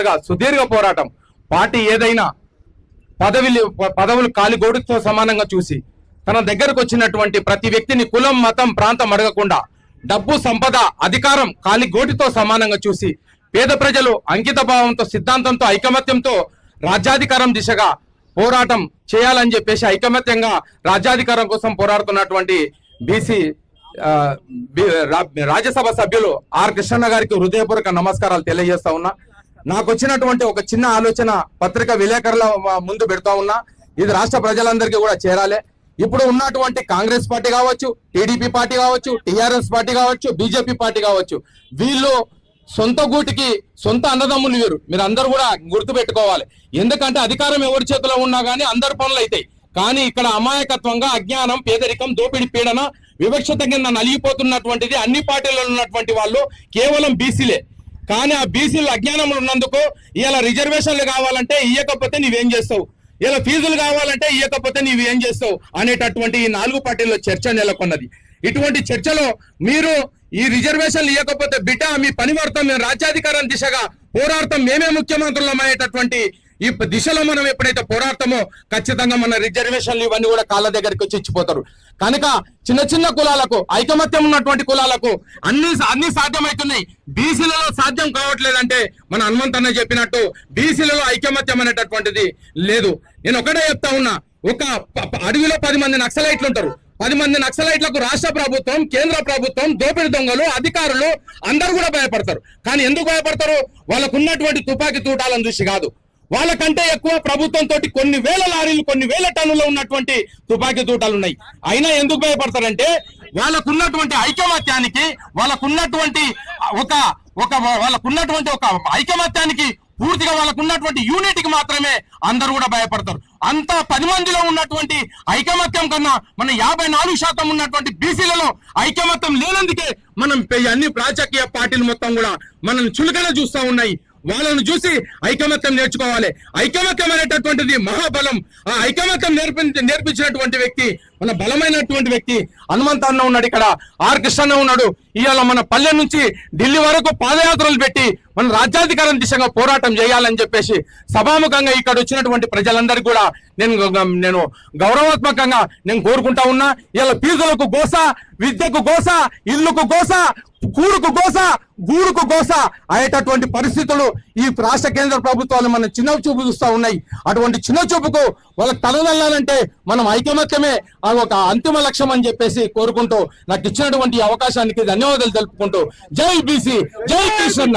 సంవత్సరాలుగా సుదీర్ఘ పోరాటం. పార్టీ ఏదైనా పదవిలు పదవులు కాలిగోడుతో సమానంగా చూసి తన దగ్గరకు వచ్చినటువంటి ప్రతి వ్యక్తిని కులం మతం ప్రాంతం అడగకుండా డబ్బు సంపద అధికారం కాలిగోటితో సమానంగా చూసి పేద ప్రజలు అంకిత భావంతో సిద్ధాంతంతో ఐకమత్యంతో రాజ్యాధికారం దిశగా పోరాటం చేయాలని చెప్పేసి ఐకమత్యంగా రాజ్యాధికారం కోసం పోరాడుతున్నటువంటి బీసీ రాజ్యసభ సభ్యులు ఆర్ కృష్ణన్న గారికి హృదయపూర్వక నమస్కారాలు తెలియజేస్తా ఉన్నా. నాకు వచ్చినటువంటి ఒక చిన్న ఆలోచన పత్రిక విలేకరుల ముందు పెడతా ఉన్నా. ఇది రాష్ట్ర ప్రజలందరికీ కూడా చేరాలి. ఇప్పుడు ఉన్నటువంటి కాంగ్రెస్ పార్టీ కావచ్చు టీడీపీ పార్టీ కావచ్చు టీఆర్ఎస్ పార్టీ కావచ్చు బీజేపీ పార్టీ కావచ్చు వీళ్ళు సొంత గూటికి సొంత అన్నదమ్ములు వీరు. మీరు అందరూ కూడా గుర్తు పెట్టుకోవాలి ఎందుకంటే అధికారం ఎవరి చేతిలో ఉన్నా కానీ అందరి పనులు అవుతాయి కానీ ఇక్కడ అమాయకత్వంగా అజ్ఞానం పేదరికం దోపిడి పీడన వివక్షత కింద నలిగిపోతున్నటువంటిది అన్ని పార్టీలలో ఉన్నటువంటి వాళ్ళు కేవలం బీసీలే. కానీ ఆ బీసీలు అజ్ఞానంలో ఉన్నందుకు ఇలా రిజర్వేషన్లు కావాలంటే ఇయ్యకపోతే నీవేం చేస్తావు? ఇలా ఫీజులు కావాలంటే ఇయ్యకపోతే నీవేం చేస్తావు? అనేటటువంటి ఈ నాలుగు పార్టీల్లో చర్చ నెలకొన్నది. ఇటువంటి చర్చలో మీరు ఈ రిజర్వేషన్లు ఇవ్వకపోతే బిడ్డ మీ పని వర్తం మేము రాజ్యాధికారం దిశగా పోరాడతాం మేమే ముఖ్యమంత్రులం అనేటటువంటి ఈ దిశలో మనం ఎప్పుడైతే పోరాడతామో ఖచ్చితంగా మన రిజర్వేషన్లు ఇవన్నీ కూడా కాళ్ళ దగ్గరికి వచ్చి ఇచ్చిపోతారు. కనుక చిన్న చిన్న కులాలకు ఐకమత్యం ఉన్నటువంటి కులాలకు అన్ని అన్ని సాధ్యమవుతున్నాయి. బీసీలలో సాధ్యం కావట్లేదంటే మన హనుమంతన్న చెప్పినట్టు బీసీలలో ఐకమత్యం అనేటటువంటిది లేదు. నేను ఒకటే చెప్తా ఉన్నా ఒక అడవిలో పది మంది నక్సలైట్లు ఉంటారు. పది మంది నక్సలైట్లకు రాష్ట్ర ప్రభుత్వం కేంద్ర ప్రభుత్వం దోపిడి దొంగలు అధికారులు అందరూ కూడా భయపడతారు. కానీ ఎందుకు భయపడతారు? వాళ్ళకున్నటువంటి తుపాకీ తూటాలను చూసి కాదు. వాళ్ళకంటే ఎక్కువ ప్రభుత్వం తోటి కొన్ని వేల లారీలు కొన్ని వేల టన్నులు ఉన్నటువంటి తుపాకీ తూటాలు ఉన్నాయి. అయినా ఎందుకు భయపడతారంటే వాళ్ళకున్నటువంటి ఐకమత్యానికి వాళ్ళకున్నటువంటి ఒక ఒక వాళ్ళకున్నటువంటి ఒక ఐకమత్యానికి పూర్తిగా వాళ్ళకున్నటువంటి యూనిట్కి మాత్రమే అందరూ కూడా భయపడతారు. అంత పది మందిలో ఉన్నటువంటి ఐకమత్యం కన్నా మన యాభై నాలుగు శాతం ఉన్నటువంటి బీసీలలో ఐకమత్యం లేనందుకే మనం అన్ని రాజకీయ పార్టీలు మొత్తం కూడా మనల్ని చులకన చూస్తా ఉన్నాయి. వాళ్ళను చూసి ఐకమత్యం నేర్చుకోవాలి. ఐకమత్యం అనేటటువంటిది మహాబలం. ఆ ఐకమత్యం నేర్పి నేర్పించినటువంటి వ్యక్తి మన బలమైనటువంటి వ్యక్తి హనుమంత అన్న ఉన్నాడు ఇక్కడ. ఆర్ కృష్ణ ఉన్నాడు. ఇవాళ మన పల్లె నుంచి ఢిల్లీ వరకు పాదయాత్రలు పెట్టి మన రాజ్యాధికారం దిశగా పోరాటం చేయాలని చెప్పేసి సభాముఖంగా ఇక్కడ వచ్చినటువంటి ప్రజలందరికీ కూడా నేను నేను గౌరవాత్మకంగా నేను కోరుకుంటా ఉన్నా. ఇలా ఫీజులకు గోస విద్యకు గోస ఇల్లుకు గోస కూడుకు గోస గూడుకు గోస అయ్యేటటువంటి పరిస్థితులు ఈ రాష్ట్ర కేంద్ర ప్రభుత్వాలు మన చిన్న చూపు చూస్తూ ఉన్నాయి. అటువంటి చిన్న చూపుకు వాళ్ళకి తలదల్లాలంటే మనం ఐకమత్యమే. అది ఒక అంతిమ లక్ష్యం అని చెప్పేసి కోరుకుంటూ నాకు ఇచ్చినటువంటి అవకాశానికి ధన్యవాదాలు తెలుపుకుంటూ. జై బీసీ జై కృష్ణ